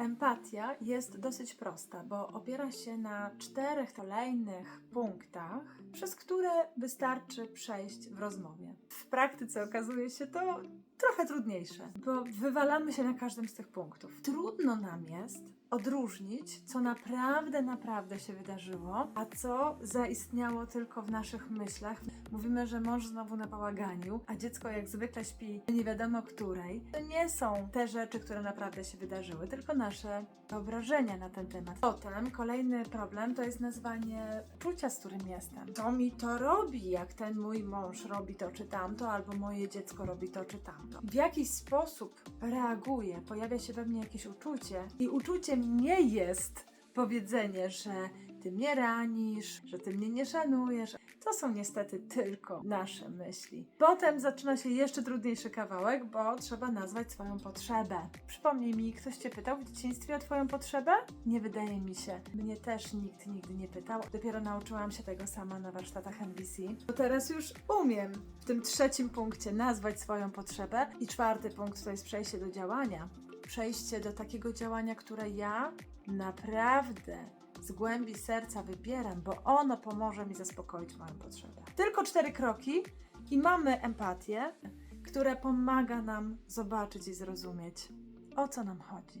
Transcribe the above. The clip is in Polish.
Empatia jest dosyć prosta, bo opiera się na czterech kolejnych punktach, przez które wystarczy przejść w rozmowie. W praktyce okazuje się to trochę trudniejsze, bo wywalamy się na każdym z tych punktów. Trudno nam jest odróżnić, co naprawdę, naprawdę się wydarzyło, a co zaistniało tylko w naszych myślach. Mówimy, że mąż znowu nabałaganił, a dziecko jak zwykle śpi nie wiadomo której. To nie są te rzeczy, które naprawdę się wydarzyły, tylko nasze wyobrażenia na ten temat. Potem kolejny problem to jest nazwanie czucia, z którym jestem. To mi to robi, jak ten mój mąż robi to czy tamto, albo moje dziecko robi to czy tamto. W jakiś sposób reaguje, pojawia się we mnie jakieś uczucie i uczuciem nie jest powiedzenie, że ty mnie ranisz, że ty mnie nie szanujesz. To są niestety tylko nasze myśli. Potem zaczyna się jeszcze trudniejszy kawałek, bo trzeba nazwać swoją potrzebę. Przypomnij mi, ktoś cię pytał w dzieciństwie o twoją potrzebę? Nie wydaje mi się. Mnie też nikt nigdy nie pytał. Dopiero nauczyłam się tego sama na warsztatach NVC. To teraz już umiem w tym trzecim punkcie nazwać swoją potrzebę. I czwarty punkt to jest przejście do działania. Przejście do takiego działania, które ja naprawdę z głębi serca wybieram, bo ono pomoże mi zaspokoić moją potrzebę. Tylko cztery kroki i mamy empatię, która pomaga nam zobaczyć i zrozumieć, o co nam chodzi.